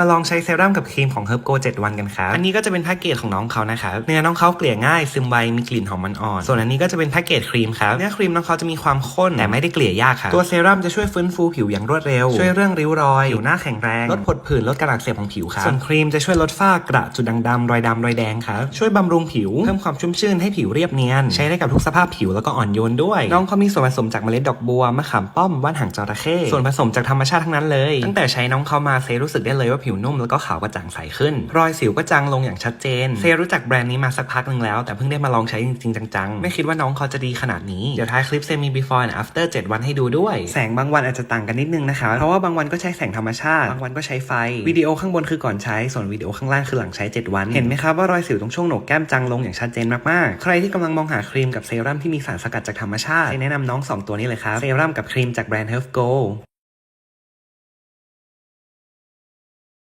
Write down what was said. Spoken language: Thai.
มาลองใช้เซรั่มกับครีมของ Herb Go 7 วันกันครับอันนี้ก็จะเป็นแพ็กเกจของน้องเขานะครับเนื้อน้องเขาเกลี่ยง่ายซึมไวมีกลิ่นหอมมันอ่อนส่วนอันนี้ก็จะเป็นแพ็กเกจครีมครับเนื้อครีมน้องเขาจะมีความข้นแต่ไม่ได้เกลี่ยยากครับตัวเซรั่มจะช่วยฟื้นฟูผิวอย่างรวดเร็ว ช่วยเรื่องริ้วรอยผิวหน้าแข็งแรงลดผดผื่นลดการอักเสบของผิวครับส่วนครีมจะช่วยลดฝ้ากระจุดด่างดำรอยดำรอยแดงครับช่วยบำรุงผิวเพิ่มความชุ่มชื่นให้ผิวเรียบเนียน ใช้ได้กับทุกสภาพผิวแล้วก็อ่อนโยนด้วย น้องเขามีส่วนผสมจากเมล็ดดอกบัวมะขามป้อมว่านหางจระเข้ส่วนผสมจากธรรมชาติทั้งนั้นเลย ตั้งแต่ใช้น้องเขามาเซรู้สึกได้เลยว่าผิวนุ่มแล้วก็ขาวกระจ่างใสขึ้น รอยสิวก็จางลงอย่างชัดเจน เซรู้จักแบรนด์นี้มาสักพักหนึ่งแล้ว แต่เพิ่งได้มาลองใช้จริงๆ จังๆ ไม่คิดว่าน้องเขาจะดีขนาดนี้ เดี๋ยวท้ายคลิปเซมี before and after 7 วันให้ดูด้วย แสงบางวันอาจจะต่างกันนิดนึงนะคะ เพราะว่าบางวันก็ใช้แสงธรรมชาติ บางวันก็ใช้ไฟ วิดีโอข้างบนคือก่อนใช้ ส่วนวิดีโอข้างล่างคือหลังใช้ 7 วัน เห็นไหมครับว่ารอยสิวตรงช่วงโหนกแก้มจางลงอย่างชัดเจนมากๆ ใครที่กำลังมองหาครีมกับเซรั่มที่มีสารสกัดจากธรรมชาติแนะนำน้องสองตัวนี้เลยครับ เซรั่มกับครีมจากแบรนด์ Health Go